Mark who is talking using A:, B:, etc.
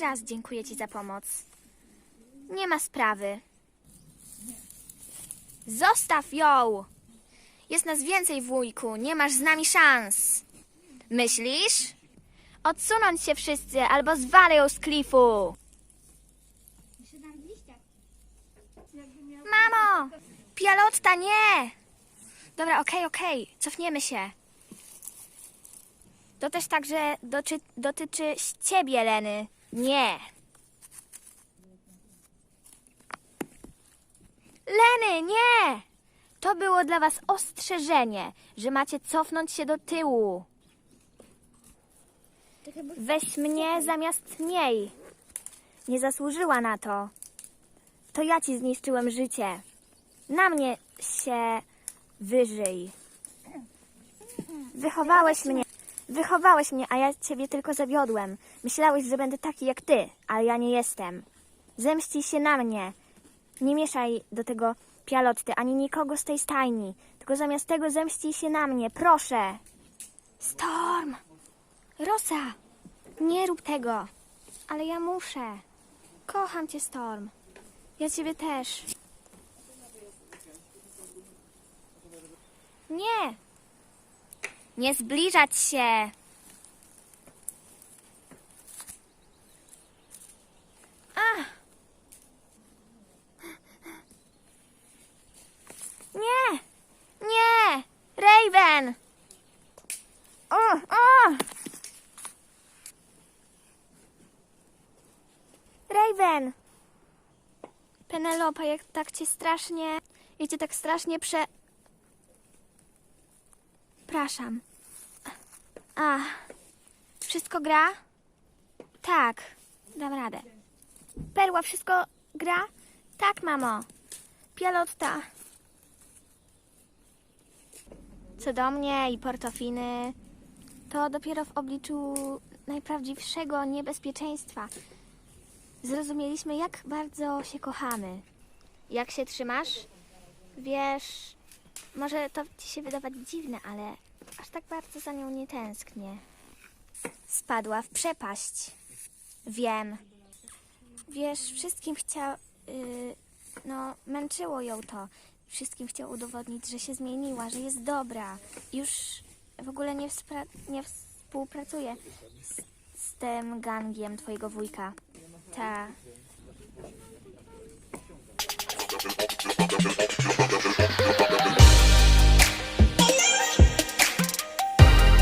A: Raz dziękuję ci za pomoc. Nie ma sprawy. Zostaw ją! Jest nas więcej, wujku. Nie masz z nami szans. Myślisz? Odsunąć się wszyscy, albo zwalę ją z klifu. Mamo! Pialotta, nie! Dobra, okej, okej. Cofniemy się. To też także dotyczy ciebie, Leny. Nie. Leny, nie! To było dla was ostrzeżenie, że macie cofnąć się do tyłu. Weź mnie zamiast niej. Nie zasłużyła na to. To ja ci zniszczyłem życie. Na mnie się wyżyj. Wychowałeś mnie. Wychowałeś mnie, a ja ciebie tylko zawiodłem. Myślałeś, że będę taki jak ty, ale ja nie jestem. Zemścij się na mnie. Nie mieszaj do tego pialotty, ani nikogo z tej stajni. Tylko zamiast tego zemścij się na mnie, proszę. Storm! Rosa! Nie rób tego. Ale ja muszę. Kocham cię, Storm. Ja ciebie też. Nie! Nie zbliżać się! Nie! Nie! Raven! O, o! Raven! Penelope, jak tak cię strasznie... Ja cię tak strasznie prze... Przepraszam. A, wszystko gra? Tak, dam radę. Perła, wszystko gra? Tak, mamo. Pialotta. Co do mnie i portofiny, to dopiero w obliczu najprawdziwszego niebezpieczeństwa zrozumieliśmy, jak bardzo się kochamy. Jak się trzymasz? Wiesz, może to ci się wydawać dziwne, ale aż tak bardzo za nią nie tęsknię. Spadła w przepaść. Wiem. Wiesz, wszystkim chciał. Yy, no, męczyło ją to. Wszystkim chciał udowodnić, że się zmieniła, że jest dobra. Już w ogóle nie, nie współpracuje z, z tym gangiem twojego wujka. Ta.